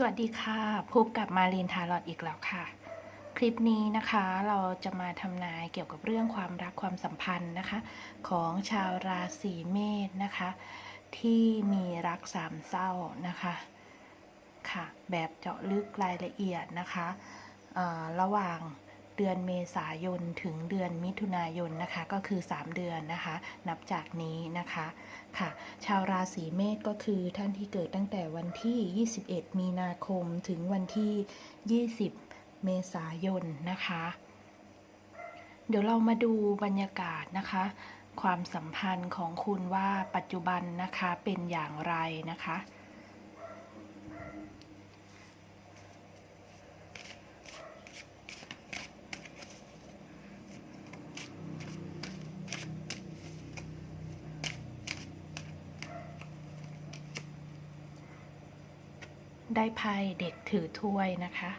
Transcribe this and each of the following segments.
สวัสดีค่ะพบกับมารีนทารอดอีกแล้วค่ะ คลิปนี้นะคะเราจะมาทำนายเกี่ยวกับเรื่องความรักความสัมพันธ์นะคะ ของชาวราศีเมษนะคะ ที่มีรักสามเศร้านะคะค่ะ แบบเจาะลึกรายละเอียดนะคะระหว่าง เดือนเมษายนถึงเดือนมิถุนายนนะคะ ก็คือ 3 เดือนนะคะ นับจากนี้นะคะค่ะ ชาวราศีเมษก็คือท่านที่เกิดตั้งแต่วันที่ 21 มีนาคมถึงวันที่ 20 เมษายนนะคะ เดี๋ยวเรามาดูบรรยากาศนะคะความสัมพันธ์ของคุณว่าปัจจุบันนะคะเป็นอย่างไรนะคะ ได้ไพ่เด็กถือถ้วยนะคะ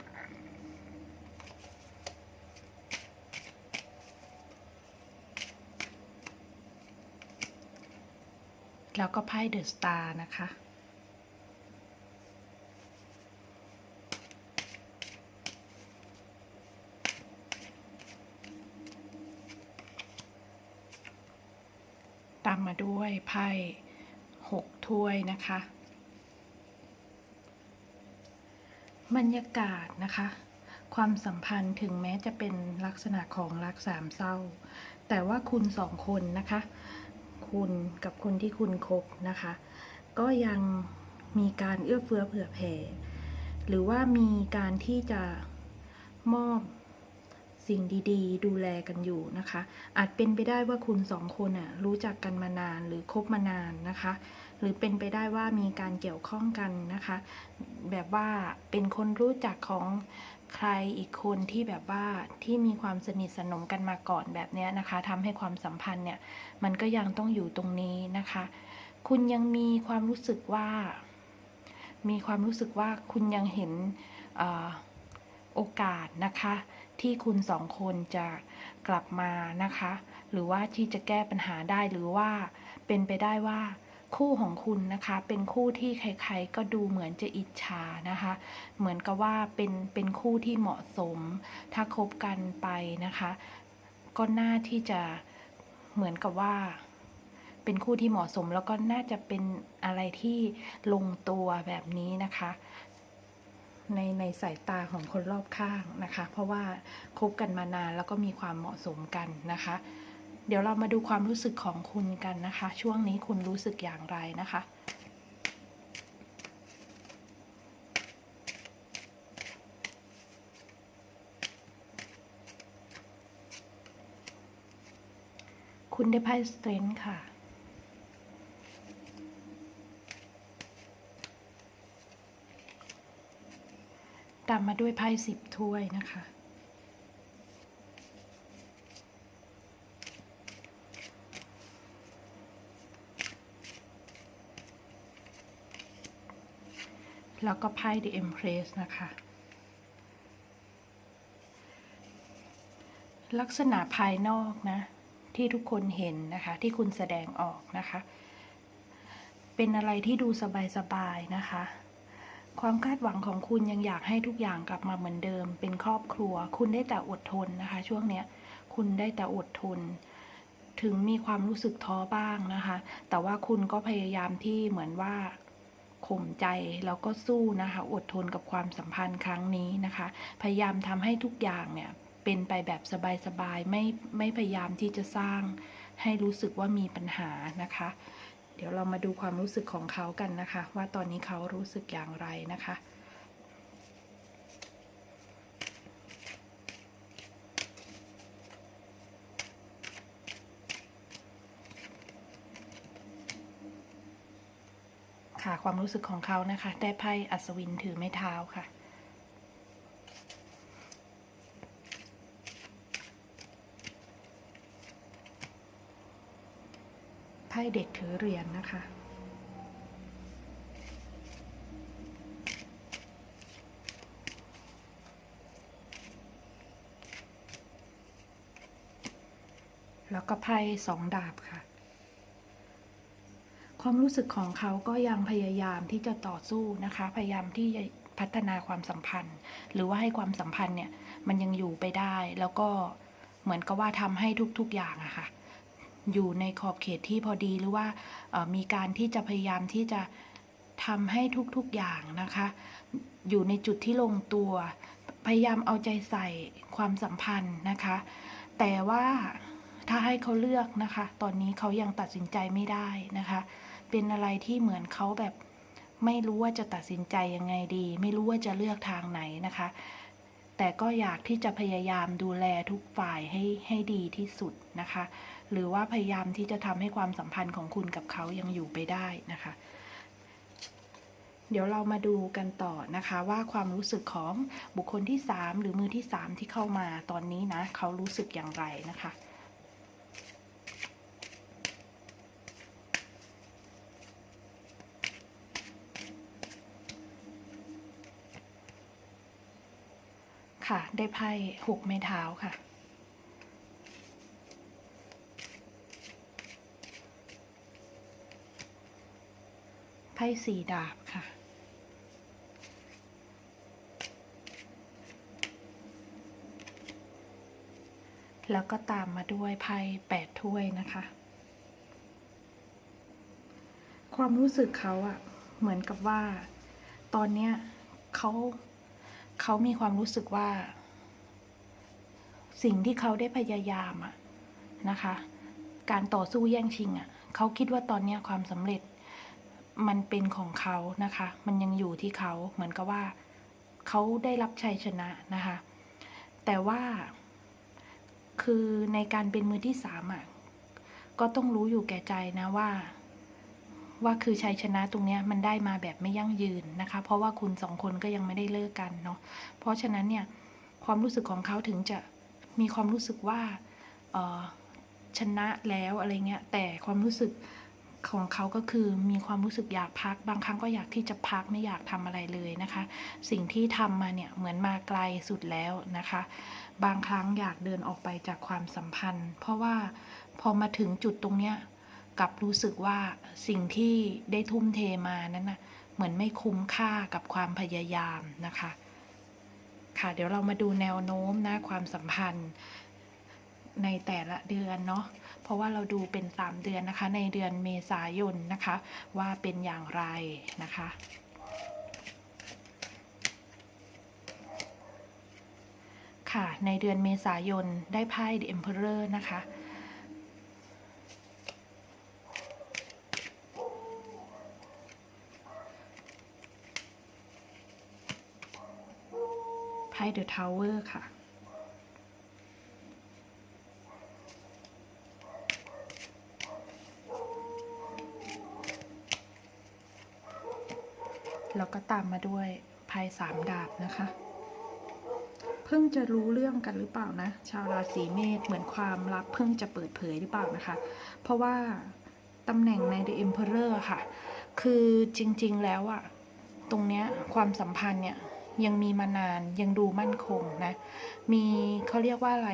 แล้วก็ไพ่เดอะสตาร์นะคะตามมาด้วยไพ่หกถ้วยนะคะ บรรยากาศนะคะ ความสัมพันธ์ถึงแม้จะเป็นลักษณะของรักสามเศร้า แต่ว่าคุณสองคนนะคะ คุณกับคนที่คุณคบนะคะ ก็ยังมีการเอื้อเฟื้อเผื่อแผ่ หรือว่ามีการที่จะมอบสิ่งดีๆ ดูแลกันอยู่นะคะ อาจเป็นไปได้ว่าคุณสองคนอะรู้จักกันมานานหรือคบมานานนะคะ หรือเป็นไปได้ว่ามีการเกี่ยวข้องกันนะคะ แบบว่าเป็นคนรู้จักของใครอีกคนที่แบบว่าที่มีความสนิทสนมกันมาก่อนแบบนี้นะคะทำให้ความสัมพันธ์เนี่ยมันก็ยังต้องอยู่ตรงนี้นะคะ คุณยังมีความรู้สึกว่า มีความรู้สึกว่าคุณยังเห็นอโอกาสนะคะ ที่คุณสองคนจะกลับมานะคะ หรือว่าที่จะแก้ปัญหาได้หรือว่าเป็นไปได้ว่า คู่ของคุณนะคะ เป็นคู่ที่ใครๆก็ดูเหมือนจะอิจฉานะคะ เหมือนกับว่าเป็นเป็นคู่ที่เหมาะสม ถ้าคบกันไปนะคะ ก็น่าที่จะเหมือนกับว่า เป็นคู่ที่เหมาะสมแล้วก็น่าจะเป็นอะไรที่ลงตัวแบบนี้นะคะในในสายตาของคนรอบข้างนะคะ เพราะว่าคบกันมานานแล้วก็มีความเหมาะสมกันนะคะ เดี๋ยวเรามาดูความรู้สึกของคุณกันนะคะ ช่วงนี้คุณรู้สึกอย่างไรนะคะคุณได้ไพ่สเตรนท์ค่ะ ตามมาด้วยไพ่สิบถ้วยนะคะ แล้วก็ไพ่ The Empress นะคะ ลักษณะภายนอกนะ ที่ทุกคนเห็นนะคะ ที่คุณแสดงออกนะคะ เป็นอะไรที่ดูสบายๆนะคะ ความคาดหวังของคุณยังอยากให้ทุกอย่างกลับมาเหมือนเดิม เป็นครอบครัว คุณได้แต่อดทนนะคะ ช่วงเนี้ย คุณได้แต่อดทนถึงมีความรู้สึกท้อบ้างนะคะ แต่ว่าคุณก็พยายามที่เหมือนว่า ข่มใจแล้วก็สู้นะคะ อดทนกับความสัมพันธ์ครั้งนี้นะคะ พยายามทำให้ทุกอย่างเนี่ยเป็นไปแบบสบายๆไม่ไม่พยายามที่จะสร้างให้รู้สึกว่ามีปัญหานะคะ เดี๋ยวเรามาดูความรู้สึกของเขากันนะคะ ว่าตอนนี้เขารู้สึกอย่างไรนะคะ ค่ะความรู้สึกของเขานะคะ ได้ไพ่อัศวินถือไม้เท้าค่ะ ไพ่เด็กถือเหรียญนะคะ แล้วก็ไพ่สองดาบค่ะ ความรู้สึกของเขาก็ยังพยายามที่จะต่อสู้นะคะ พยายามที่จะพัฒนาความสัมพันธ์ หรือว่าให้ความสัมพันธ์เนี่ยมันยังอยู่ไปได้ แล้วก็เหมือนกับว่าทำให้ทุก ๆอย่างอะค่ะอยู่ในขอบเขตที่พอดีหรือว่ามีการที่จะพยายามที่จะทำให้ทุกๆอย่างนะคะ อยู่ในจุดที่ลงตัว พยายามเอาใจใส่ความสัมพันธ์นะคะ แต่ว่าถ้าให้เขาเลือกนะคะ ตอนนี้เขายังตัดสินใจไม่ได้นะคะ เป็นอะไรที่เหมือนเขาแบบไม่รู้ว่าจะตัดสินใจยังไงดี ไม่รู้ว่าจะเลือกทางไหนนะคะ แต่ก็อยากที่จะพยายามดูแลทุกฝ่ายให้ให้ดีที่สุดนะคะ หรือว่าพยายามที่จะทำให้ความสัมพันธ์ของคุณกับเขายังอยู่ไปได้นะคะ เดี๋ยวเรามาดูกันต่อนะคะ ว่าความรู้สึกของบุคคลที่ 3 หรือมือที่ 3 ที่เข้ามาตอนนี้นะ เขารู้สึกอย่างไรนะคะ ได้ไพ่หกไม้เท้าค่ะ ไพ่สี่ดาบค่ะ แล้วก็ตามมาด้วยไพ่แปดถ้วยนะคะ ความรู้สึกเขาอะเหมือนกับว่า ตอนเนี้ยเขาเขามีความรู้สึกว่า สิ่งที่เขาได้พยายามอะนะคะ การต่อสู้แย่งชิงอะเขาคิดว่าตอนนี้ความสำเร็จมันเป็นของเขานะคะ มันยังอยู่ที่เขาเหมือนกับว่าเขาได้รับชัยชนะนะคะ แต่ว่าคือในการเป็นมือที่สามอะก็ต้องรู้อยู่แก่ใจนะว่า ว่าคือชัยชนะตรงเนี้ยมันได้มาแบบไม่ยั่งยืนนะคะ เพราะว่าคุณสองคนก็ยังไม่ได้เลิกกันเนาะเพราะฉะนั้นเนี่ยความรู้สึกของเขาถึงจะ มีความรู้สึกว่าชนะแล้วอะไรเงี้ย แต่ความรู้สึกของเขาก็คือมีความรู้สึกอยากพัก บางครั้งก็อยากที่จะพักไม่อยากทำอะไรเลยนะคะ สิ่งที่ทำมาเนี่ยเหมือนมาไกลสุดแล้วนะคะ บางครั้งอยากเดินออกไปจากความสัมพันธ์ เพราะว่าพอมาถึงจุดตรงเนี้ยกลับรู้สึกว่าสิ่งที่ได้ทุ่มเทมานั้นนะเหมือนไม่คุ้มค่ากับความพยายามนะคะ ค่ะเดี๋ยวเรามาดูแนวโน้มนะความสัมพันธ์ในแต่ละเดือนเนาะเพราะว่าเราดูเป็น 3 เดือนนะคะ ในเดือนเมษายนนะคะ ว่าเป็นอย่างไรนะคะค่ะในเดือนเมษายนได้ไพ่ The Emperor นะคะ ไพ่ The Tower ค่ะ แล้วก็ตามมาด้วยไพ่สามดาบนะคะ เพิ่งจะรู้เรื่องกันหรือเปล่านะ ชาวราศีเมษเหมือนความลับเพิ่งจะเปิดเผยหรือเปล่านะคะ เพราะว่าตำแหน่งใน The Emperor ค่ะ คือจริงๆแล้วอะตรงเนี้ยความสัมพันธ์เนี่ย ยังมีมานานยังดูมั่นคงนะ มีเขาเรียกว่าอะไร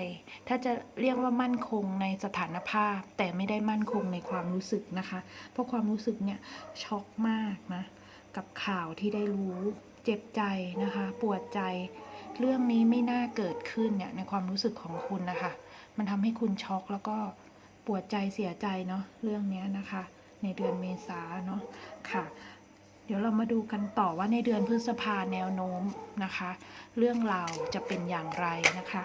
ถ้าจะเรียกว่ามั่นคงในสถานภาพ แต่ไม่ได้มั่นคงในความรู้สึกนะคะ เพราะความรู้สึกเนี่ยช็อกมากนะ กับข่าวที่ได้รู้เจ็บใจนะคะ ปวดใจ เรื่องนี้ไม่น่าเกิดขึ้นเนี่ยในความรู้สึกของคุณนะคะ มันทำให้คุณช็อกแล้วก็ปวดใจเสียใจเนาะเรื่องนี้นะคะ ในเดือนเมษาเนาะค่ะ เดี๋ยวเรามาดูกันต่อว่าในเดือนพฤษภาแนวโน้มนะคะ เรื่องราวจะเป็นอย่างไรนะคะ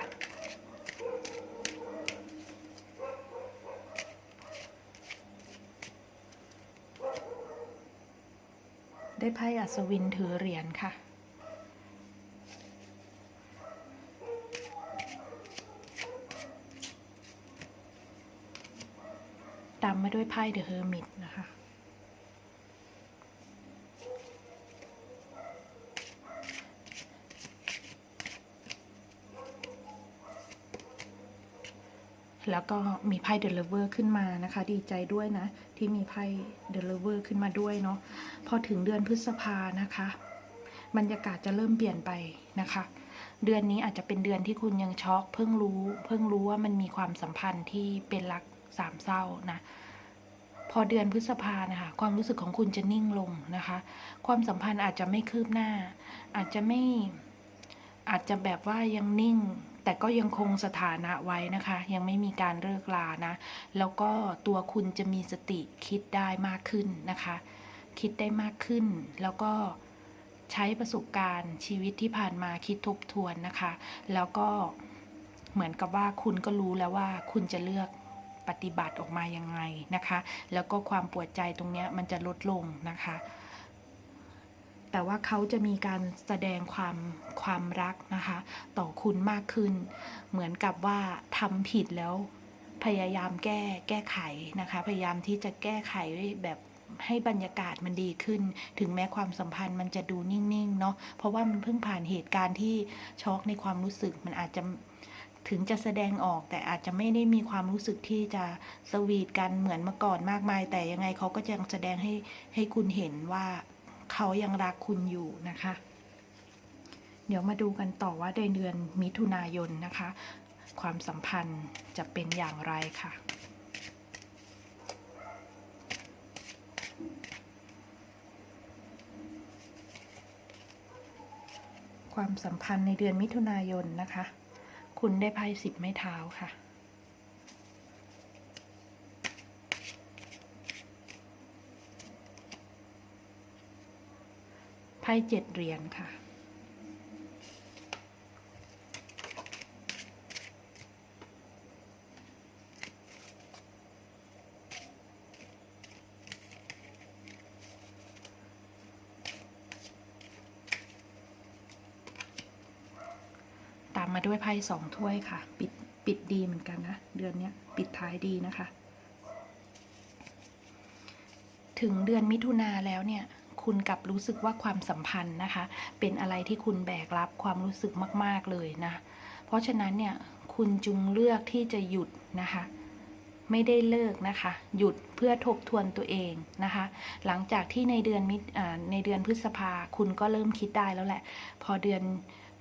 ได้ไพ่อัศวินถือเหรียญค่ะ ตามมาด้วยไพ่เดอะเฮอร์มิตนะคะ แล้วก็มีไพ่เดลิเวอร์ขึ้นมานะคะ ดีใจด้วยนะ ที่มีไพ่เดลิเวอร์ขึ้นมาด้วยเนาะพอถึงเดือนพฤษภานะคะ บรรยากาศจะเริ่มเปลี่ยนไปนะคะ เดือนนี้อาจจะเป็นเดือนที่คุณยังช็อก เพิ่งรู้ เพิ่งรู้ว่ามันมีความสัมพันธ์ที่เป็นรักสามเศร้านะพอเดือนพฤษภานะคะ ความรู้สึกของคุณจะนิ่งลงนะคะ ความสัมพันธ์อาจจะไม่คืบหน้า อาจจะไม่อาจจะแบบว่ายังนิ่ง แต่ก็ยังคงสถานะไว้นะคะ ยังไม่มีการเลิกลานะ แล้วก็ตัวคุณจะมีสติคิดได้มากขึ้นนะคะ คิดได้มากขึ้น แล้วก็ใช้ประสบการณ์ชีวิตที่ผ่านมาคิดทบทวนนะคะ แล้วก็เหมือนกับว่าคุณก็รู้แล้วว่าคุณจะเลือกปฏิบัติออกมายังไงนะคะ แล้วก็ความปวดใจตรงนี้มันจะลดลงนะคะ แต่ว่าเขาจะมีการแสดงความความรักนะคะ ต่อคุณมากขึ้น เหมือนกับว่าทำผิดแล้วพยายามแก้แก้ไขนะคะ พยายามที่จะแก้ไขแบบให้บรรยากาศมันดีขึ้น ถึงแม้ความสัมพันธ์มันจะดูนิ่งๆเนาะเพราะว่ามันเพิ่งผ่านเหตุการณ์ที่ช็อกในความรู้สึกมันอาจจะถึงจะแสดงออกแต่อาจจะไม่ได้มีความรู้สึกที่จะสวีทกันเหมือนเมื่อก่อนมากมาย แต่ยังไงเขาก็ยังแสดงให้ให้คุณเห็นว่า เขายังรักคุณอยู่นะคะ เดี๋ยวมาดูกันต่อว่าในเดือนมิถุนายนนะคะ ความสัมพันธ์จะเป็นอย่างไรค่ะความสัมพันธ์ในเดือนมิถุนายนนะคะ คุณได้ไพ่สิบไม้เท้าค่ะ พ่เจ็ดเหรียญค่ะ ตามมาด้วยไพ่สองถ้วยค่ะ ปิดปิดดีเหมือนกันนะ เดือนนี้ปิดท้ายดีนะคะ ถึงเดือนมิถุนาแล้วเนี่ย คุณกลับรู้สึกว่าความสัมพันธ์นะคะ เป็นอะไรที่คุณแบกรับความรู้สึกมาก ๆเลยนะ เพราะฉะนั้นเนี่ยคุณจุงเลือกที่จะหยุดนะคะ ไม่ได้เลิกนะคะ หยุดเพื่อทบทวนตัวเองนะคะ หลังจากที่ในเดือนมิถในเดือนพฤษภาคุณก็เริ่มคิดได้แล้วแหละ พอเดือน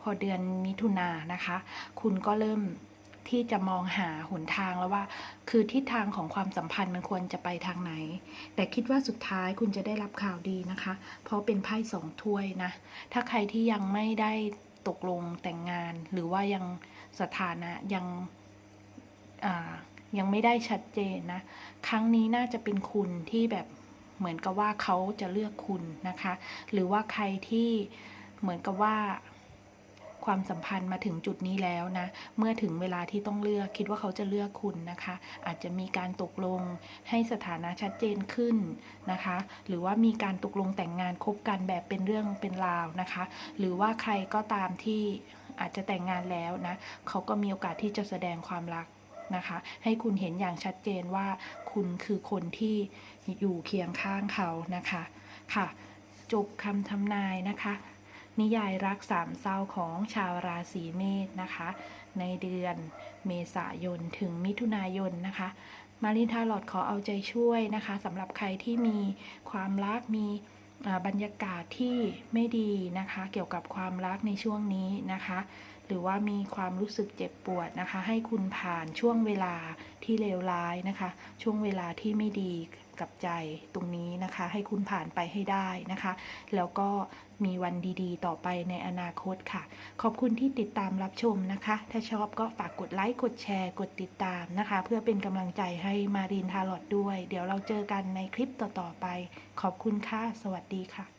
พอเดือนมิถุนายนะคะ คุณก็เริ่ม ที่จะมองหาหนทางแล้วว่า คือทิศทางของความสัมพันธ์มันควรจะไปทางไหน แต่คิดว่าสุดท้ายคุณจะได้รับข่าวดีนะคะ เพราะเป็นไพ่สองถ้วยนะ ถ้าใครที่ยังไม่ได้ตกลงแต่งงาน หรือว่ายังสถานะยังยังไม่ได้ชัดเจนนะ ครั้งนี้น่าจะเป็นคุณที่แบบเหมือนกับว่าเขาจะเลือกคุณนะคะ หรือว่าใครที่เหมือนกับว่า ความสัมพันธ์มาถึงจุดนี้แล้วนะ เมื่อถึงเวลาที่ต้องเลือกคิดว่าเขาจะเลือกคุณนะคะ อาจจะมีการตกลงให้สถานะชัดเจนขึ้นนะคะ หรือว่ามีการตกลงแต่งงานคบกันแบบเป็นเรื่องเป็นราวนะคะ หรือว่าใครก็ตามที่อาจจะแต่งงานแล้วนะ เขาก็มีโอกาสที่จะแสดงความรักนะคะ ให้คุณเห็นอย่างชัดเจนว่าคุณคือคนที่อยู่เคียงข้างเขานะคะ ค่ะ จบคำทำนายนะคะ นิยายรักสามเศร้าของชาวราศีเมษนะคะ ในเดือนเมษายนถึงมิถุนายนนะคะ มารินทาลอดขอเอาใจช่วยนะคะสำหรับใครที่มีความรักมีบรรยากาศที่ไม่ดีนะคะ เกี่ยวกับความรักในช่วงนี้นะคะ หรือว่ามีความรู้สึกเจ็บปวดนะคะ ให้คุณผ่านช่วงเวลาที่เลวร้ายนะคะ ช่วงเวลาที่ไม่ดีกับใจตรงนี้นะคะ ให้คุณผ่านไปให้ได้นะคะ แล้วก็มีวันดีๆ ต่อไปในอนาคตค่ะ ขอบคุณที่ติดตามรับชมนะคะ ถ้าชอบก็ฝากกดไลค์ กดแชร์ กดติดตามนะคะ เพื่อเป็นกำลังใจให้มารีนทาร์ลอดด้วย เดี๋ยวเราเจอกันในคลิปต่อๆไป ขอบคุณค่ะ สวัสดีค่ะ